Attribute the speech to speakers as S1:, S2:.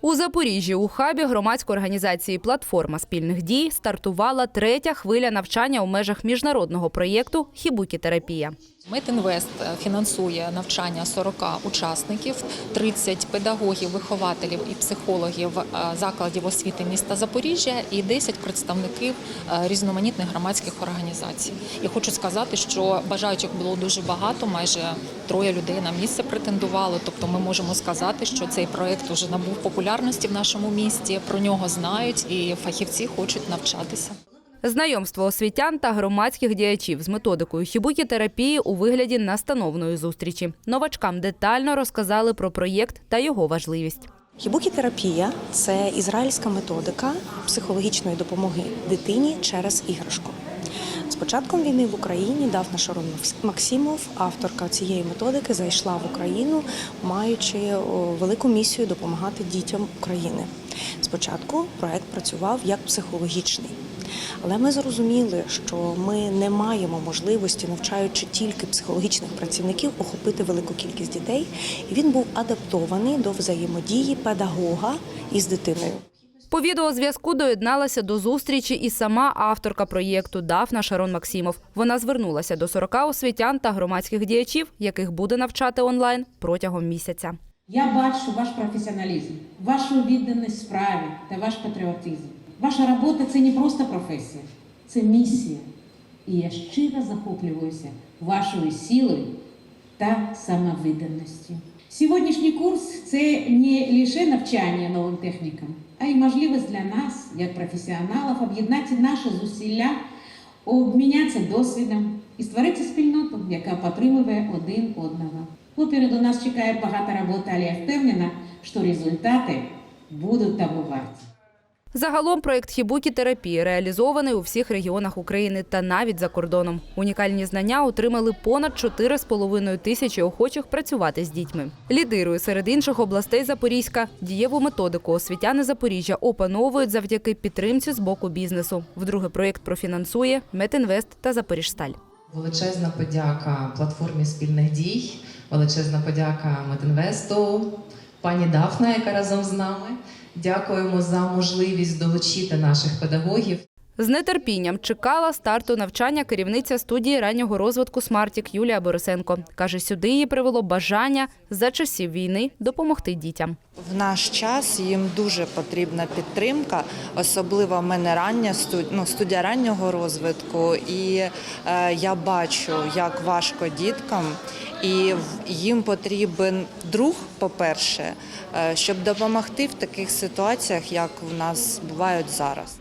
S1: У Запоріжжі у хабі громадської організації Платформа спільних дій стартувала третя хвиля навчання у межах міжнародного проєкту Хібукітерапія.
S2: Метінвест е, фінансує навчання 40 учасників, 30 педагогів, вихователів і психологів е, закладів освіти міста Запоріжжя і 10 представників е, різноманітних громадських організацій. І хочу сказати, що бажаючих було дуже багато, майже троє людей на місце претендували. Тобто, ми можемо сказати, що цей проект вже набув популярності в нашому місті. Про нього знають і фахівці хочуть навчатися.
S1: Знайомство освітян та громадських діячів з методикою хібукітерапії у вигляді настановної зустрічі. Новачкам детально розказали про проєкт та його важливість.
S3: Хібукітерапія це ізраїльська методика психологічної допомоги дитині через іграшку. Початком війни в Україні Дафна Шарон Максимов, авторка цієї методики, зайшла в Україну, маючи велику місію допомагати дітям України. Спочатку проект працював як психологічний. Але ми зрозуміли, що ми не маємо можливості, навчаючи тільки психологічних працівників, охопити велику кількість дітей. І він був адаптований до взаємодії педагога із дитиною.
S1: По відеозв'язку доєдналася до зустрічі і сама авторка проєкту Дафна Шарон Максимов. Вона звернулася до 40 освітян та громадських діячів, яких буде навчати онлайн протягом місяця.
S4: Я бачу ваш професіоналізм, вашу відданість справі та ваш патріотизм. Ваша робота це не просто професія, це місія. І я щиро захоплююся вашою силою та самовідданістю. Сьогоднішній курс це не лише навчання новим технікам, а й можливість для нас, як професіоналів, об'єднати наші зусилля, обмінятися досвідом і створити спільноту, яка підтримує один одного. Попереду нас чекає багато роботи, але я впевнена, що результати будуть того варті.
S1: Загалом проєкт хібукі-терапії реалізований у всіх регіонах України та навіть за кордоном. Унікальні знання отримали понад 4,5 тисячі охочих працювати з дітьми. Лідирує серед інших областей Запорізька. Дієву методику освітяни Запоріжжя опановують завдяки підтримці з боку бізнесу. Вдруге проєкт профінансує Метінвест та Запоріжсталь.
S5: Величезна подяка платформі спільних дій, величезна подяка Метинвесту, пані Дафна, яка разом з нами. Дякуємо за можливість долучити наших педагогів.
S1: З нетерпінням чекала старту навчання керівниця студії раннього розвитку Смартік Юлія Борисенко. Каже, сюди її привело бажання за часів війни допомогти дітям.
S6: В наш час їм дуже потрібна підтримка, особливо в мене рання ну, студія раннього розвитку. І е, я бачу, як важко діткам, і їм потрібен друг, по-перше, е, щоб допомогти в таких ситуаціях, як в нас бувають зараз.